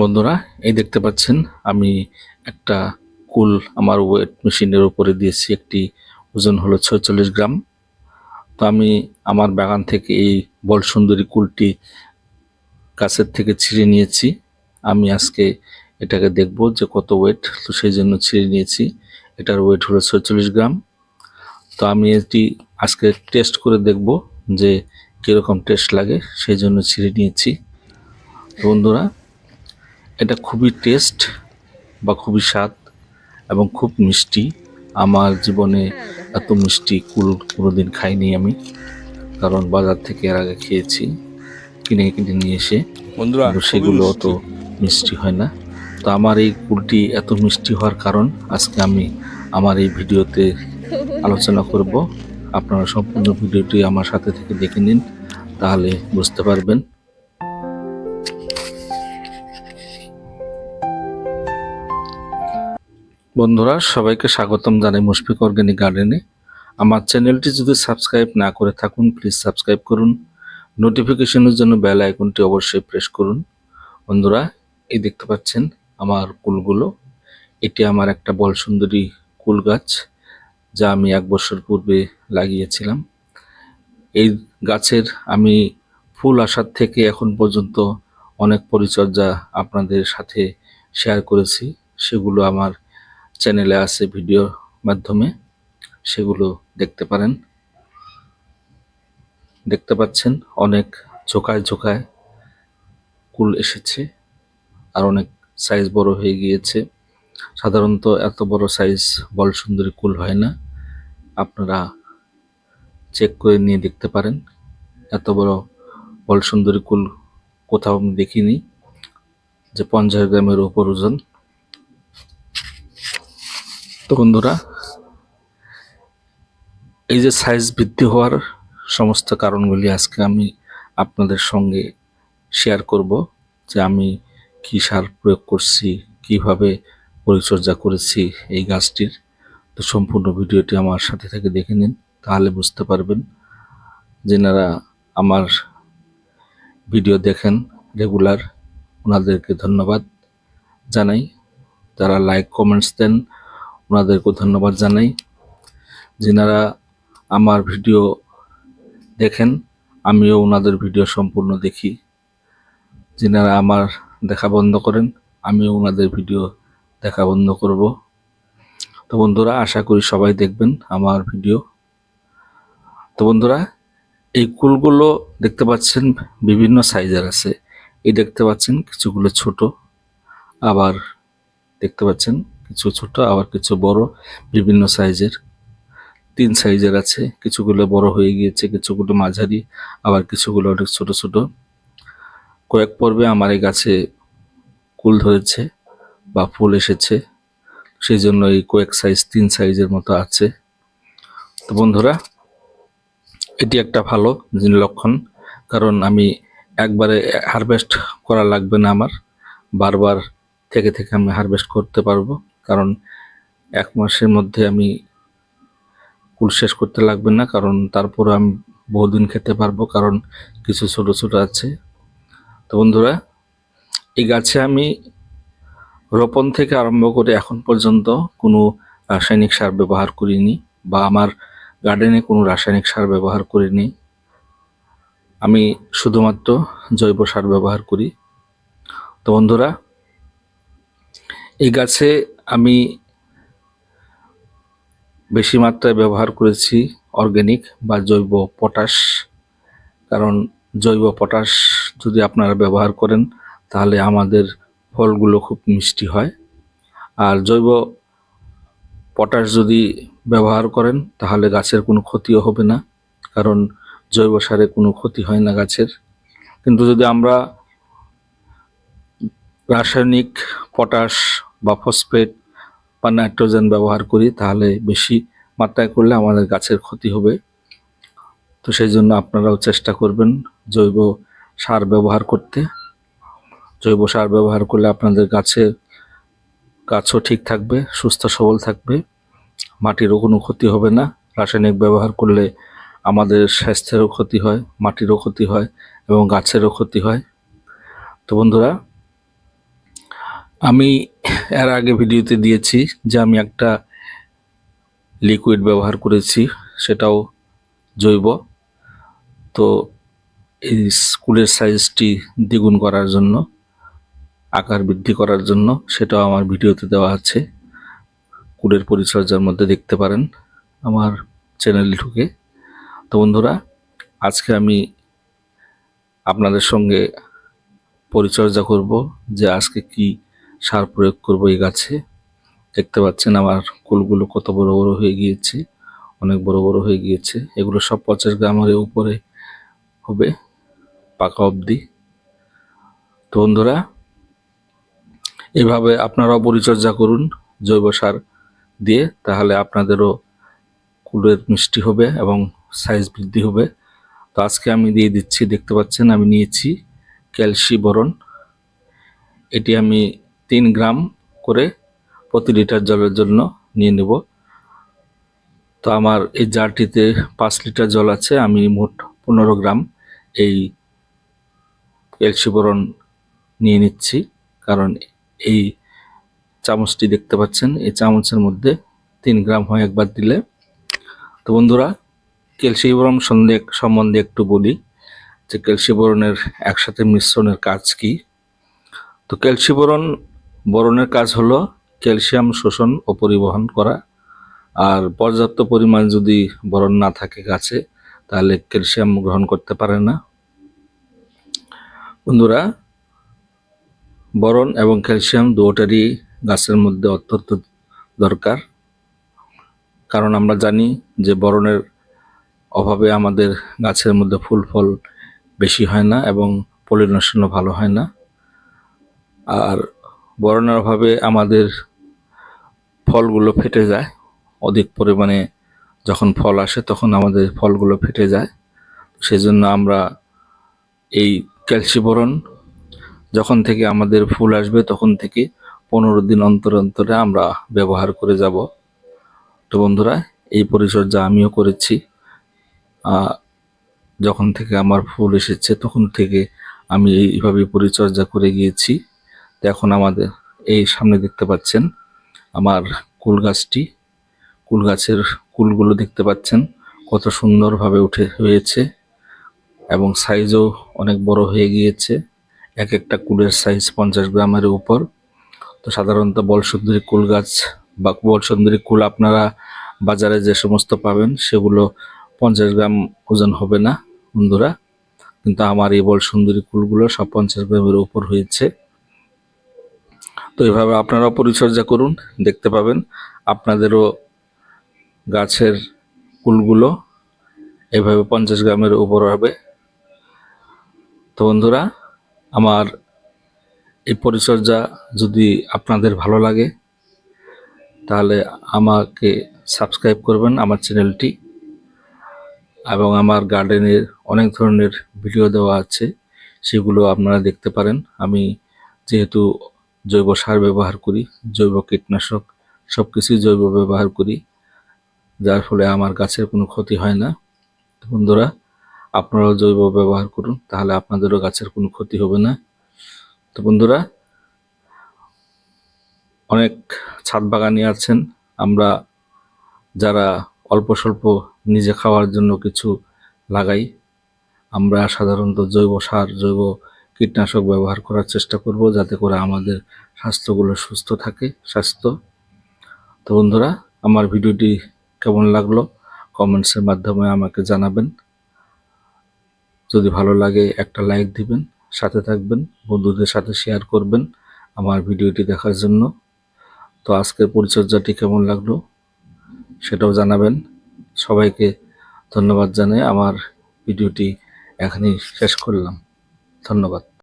বন্ধুরা, এই দেখতে পাচ্ছেন, আমি একটা কুল আমার ওয়েট মেশিনের উপরে দিয়েছি, একটি ওজন হলো ছয়চল্লিশ গ্রাম। তো আমি আমার বাগান থেকে এই বল সুন্দরী কুলটি গাছের থেকে ছিঁড়ে নিয়েছি। আমি আজকে এটাকে দেখব যে কত ওয়েট, তো সেই জন্য ছিঁড়ে নিয়েছি। এটার ওয়েট হলো ছয়চল্লিশ গ্রাম। তো আমি এটি আজকে টেস্ট করে দেখব যে কীরকম টেস্ট লাগে, সেই জন্য ছিঁড়ে নিয়েছি। বন্ধুরা এটা খুবই টেস্ট বা খুবই স্বাদ এবং খুব মিষ্টি। আমার জীবনে এত মিষ্টি কুল কোনোদিন খাইনি আমি কারণ বাজার থেকে এর আগে খেয়েছি কিনে কিনে নিয়ে এসে। বন্ধুরা সেগুলো অত মিষ্টি হয় না। তো আমার এই কুলটি এত মিষ্টি হওয়ার কারণ আজকে আমি আমার এই ভিডিওতে আলোচনা করব। আপনারা সম্পূর্ণ ভিডিওটি আমার সাথে থেকে দেখে নিন তাহলে বুঝতে পারবেন। বন্ধুরা, সবাইকে স্বাগতম জানাই মুশফিক অর্গ্যানিক গার্ডেনে। আমার চ্যানেলটি যদি সাবস্ক্রাইব না করে থাকুন, প্লিজ সাবস্ক্রাইব করুন। নোটিফিকেশনের জন্য বেল আইকনটি অবশ্যই প্রেস করুন। বন্ধুরা, এই দেখতে পাচ্ছেন আমার কুলগুলো। এটি আমার একটা বল সুন্দরী কুল গাছ, যা আমি এক বছর পূর্বে লাগিয়েছিলাম। এই গাছের আমি ফুল আসার থেকে এখন পর্যন্ত অনেক পরিচর্যা আপনাদের সাথে শেয়ার করেছি। সেগুলো আমার চ্যানেলে আছে ভিডিওর মাধ্যমে, সেগুলো দেখতে পারেন। দেখতে পাচ্ছেন অনেক ঝোকায় ঝোকায় কুল এসেছে আর অনেক সাইজ বড় হয়ে গিয়েছে। সাধারণত এত বড় সাইজ বল সুন্দরী কুল হয় না। আপনারা চেক করে নিয়ে দেখতে পারেন। এত বড় বল সুন্দরী কুল কোথাও আমি দেখিনি। যে পঞ্চাশ গ্রামের উপর ওজন। তো বন্ধুরা, এই যে সাইজ বৃদ্ধি হওয়ার সমস্ত কারণগুলি আজকে আমি আপনাদের সঙ্গে শেয়ার করব, যে আমি কী সার প্রয়োগ করছি, কীভাবে পরিচর্যা করেছি এই গাছটির। তো সম্পূর্ণ ভিডিওটি আমার সাথে থেকে দেখে নিন, তাহলে বুঝতে পারবেন যেনারা আমার ভিডিও দেখেন রেগুলার ওনাদেরকে ধন্যবাদ জানাই। যারা লাইক কমেন্টস দেন ওনাদেরকেও ধন্যবাদ জানাই। যেনারা আমার ভিডিও দেখেন, আমিও ওনাদের ভিডিও সম্পূর্ণ দেখি। যেনারা আমার দেখা বন্ধ করেন, আমিও ওনাদের ভিডিও দেখা বন্ধ করব। তো বন্ধুরা, আশা করি সবাই দেখবেন আমার ভিডিও। তো বন্ধুরা, এই কুলগুলো দেখতে পাচ্ছেন, বিভিন্ন সাইজের আছে। এই দেখতে পাচ্ছেন, কিছুগুলো ছোট। আবার দেখতে পাচ্ছেন কিছু ছোট, আবার কিছু বড়, বিভিন্ন সাইজের। তিন সাইজের আছে, কিছুগুলো বড় হয়ে গিয়েছে, কিছুগুলো মাঝারি, আবার কিছুগুলো অনেক ছোট ছোট। কয়েক পর্বে আমার এই গাছে কুল ধরেছে বা ফুল এসেছে, সেই জন্য এই কয়েক সাইজ, তিন সাইজের মতো আছে। তো বন্ধুরা, এটি একটা ভালো লক্ষণ কারণ আমি একবারে হারভেস্ট করা লাগবে না আমার, বারবার থেকে থেকে আমি হারভেস্ট করতে পারব। কারণ এক মাসের মধ্যে আমি কুল শেষ করতে লাগবে না, কারণ তারপর আমি বহুদিন খেতে পারব, কারণ কিছু ছোটো ছোটো আছে। তো বন্ধুরা, এই গাছে আমি রোপণ থেকে আরম্ভ করে এখন পর্যন্ত কোনো রাসায়নিক সার ব্যবহার করিনি বা আমার গার্ডেনে কোনো রাসায়নিক সার ব্যবহার করিনি। আমি শুধুমাত্র জৈব সার ব্যবহার করি। তো বন্ধুরা, এই গাছে আমি বেশি মাত্রায় ব্যবহার করেছি অর্গানিক বা জৈব পটাশ। কারণ জৈব পটাশ যদি আপনারা ব্যবহার করেন, তাহলে আমাদের ফলগুলো খুব মিষ্টি হয়। আর জৈব পটাশ যদি ব্যবহার করেন, তাহলে গাছের কোনো ক্ষতিও হবে না। কারণ জৈব সারে কোনো ক্ষতি হয় না গাছের। কিন্তু যদি আমরা রাসায়নিক পটাশ বা ফসফেট বা নাইট্রোজেন ব্যবহার করি, তাহলে বেশি মাত্রায় করলে আমাদের গাছের ক্ষতি হবে। তো সেই জন্য আপনারাও চেষ্টা করবেন জৈব সার ব্যবহার করতে। জৈব সার ব্যবহার করলে আপনাদের গাছের গাছও ঠিক থাকবে, সুস্থ সবল থাকবে, মাটিরও কোনো ক্ষতি হবে না। রাসায়নিক ব্যবহার করলে আমাদের স্বাস্থ্যেরও ক্ষতি হয়, মাটিরও ক্ষতি হয় এবং গাছেরও ক্ষতি হয়। তো বন্ধুরা, আমি এর আগে ভিডিওতে দিয়েছি যে আমি একটা লিকুইড ব্যবহার করেছি, সেটাও জৈব। তো এই স্কুলের সাইজটি দ্বিগুণ করার জন্য, আকার বৃদ্ধি করার জন্য সেটাও আমার ভিডিওতে দেওয়া আছে। কুলের পরিচর্যার মধ্যে দেখতে পারেন, আমার চ্যানেল ঢুকে। তো বন্ধুরা, আজকে আমি আপনাদের সঙ্গে পরিচর্যা করব যে আজকে কি সার প্রয়োগ করব এই গাছে। দেখতে পাচ্ছেন আমার কুলগুলো কত বড় বড় হয়ে গিয়েছে, অনেক বড় বড় হয়ে গিয়েছে। এগুলো সব পঞ্চাশ গ্রামের উপরে হবে পাকা অবধি। তো বন্ধুরা, এভাবে আপনারাও পরিচর্যা করুন জৈব সার দিয়ে, তাহলে আপনাদেরও কুলের মিষ্টি হবে এবং সাইজ বৃদ্ধি হবে। তো আজকে আমি দিয়ে দিচ্ছি, দেখতে পাচ্ছেন আমি নিয়েছি ক্যালসি বরণ। এটি আমি তিন গ্রাম করে প্রতি লিটার জলের জন্য নিয়ে নেব। তো আমার এই জারটিতে পাঁচ লিটার জল আছে, আমি মোট পনেরো গ্রাম এই ক্যালসি বরণ নিয়ে নিচ্ছি। কারণ এই চামচটি দেখতে পাচ্ছেন, এই চামচের মধ্যে তিন গ্রাম হয় একবার দিলে। তো বন্ধুরা ক্যালসিয়াম সন্দেহ সম্বন্ধে একটু বলি যে ক্যালসিবরণের একসাথে মিশ্রণের কাজ কি? তো ক্যালসিবরণ বরণের কাজ হলো ক্যালসিয়াম শোষণ ও পরিবহন করা। আর পর্যাপ্ত পরিমাণ যদি বরণ না থাকে গাছে, তাহলে ক্যালসিয়াম গ্রহণ করতে পারে না। বন্ধুরা, বরণ এবং ক্যালসিয়াম দুটারই গাছের মধ্যে অত্যন্ত দরকার। কারণ আমরা জানি যে বরণের অভাবে আমাদের গাছের মধ্যে ফুল ফল বেশি হয় না এবং পলিনেশনও ভালো হয় না। আর বরণের অভাবে আমাদের ফলগুলো ফেটে যায়। অধিক পরিমাণে যখন ফল আসে তখন আমাদের ফলগুলো ফেটে যায়। সেজন্য আমরা এই ক্যালসিবরণ যখন থেকে আমাদের ফুল আসবে তখন থেকে পনেরো দিন অন্তর অন্তরে আমরা ব্যবহার করে যাব। তো বন্ধুরা, এই পরিচর্যা আমিও করেছি। যখন থেকে আমার ফুল এসেছে তখন থেকে আমি এইভাবে পরিচর্যা করে গিয়েছি। এখন আমাদের এই সামনে দেখতে পাচ্ছেন আমার কুল গাছটি। কুল গাছের কুলগুলো দেখতে পাচ্ছেন, কত সুন্দরভাবে উঠে হয়েছে এবং সাইজও অনেক বড় হয়ে গিয়েছে। এক একটা কুলের সাইজ পঞ্চাশ গ্রামের উপর। তো সাধারণত বলসুন্দরী কুল গাছ বা বলসুন্দরী কুল আপনারা বাজারে যে সমস্ত পাবেন, সেগুলো পঞ্চাশ গ্রাম ওজন হবে না বন্ধুরা। কিন্তু আমার এই বল সুন্দরী কুলগুলো সব পঞ্চাশ গ্রামের উপর হয়েছে। তো এভাবে আপনারাও পরিচর্যা করুন, দেখতে পাবেন আপনাদেরও গাছের কুলগুলো এভাবে পঞ্চাশ গ্রামের উপর হবে। তো বন্ধুরা, আমার এই পরিচর্যা যদি আপনাদের ভালো লাগে, তাহলে আমাকে সাবস্ক্রাইব করবেন আমার চ্যানেলটি। এবং আমার গার্ডেনের অনেক ধরনের ভিডিও দেওয়া আছে, সেগুলো আপনারা দেখতে পারেন। আমি যেহেতু জৈব সার ব্যবহার করি, জৈব কীটনাশক সব কিছুই জৈব ব্যবহার করি, যার ফলে আমার গাছের কোনো ক্ষতি হয় না। বন্ধুরা, আপনারাও জৈব ব্যবহার করুন, তাহলে আপনাদেরও গাছের কোনো ক্ষতি হবে না। তো বন্ধুরা, অনেক ছাদ বাগানি আছেন, আমরা যারা অল্প স্বল্প নিজে খাওয়ার জন্য কিছু লাগাই, আমরা সাধারণত জৈব সার, জৈব কীটনাশক ব্যবহার করার চেষ্টা করব যাতে করে আমাদের স্বাস্থ্যগুলো সুস্থ থাকে, স্বাস্থ্য। তো বন্ধুরা, আমার ভিডিওটি কেমন লাগল? কমেন্টসের মাধ্যমে আমাকে জানাবেন। যদি ভালো লাগে, একটা লাইক দিবেন, সাথে থাকবেন, বন্ধুদের সাথে শেয়ার করবেন আমার ভিডিওটি দেখার জন্য। তো আজকের পরিচর্যাটি কেমন লাগল সেটাও জানাবেন। সবাইকে ধন্যবাদ জানাই আমার ভিডিওটি এখানেই শেষ করলাম। ধন্যবাদ।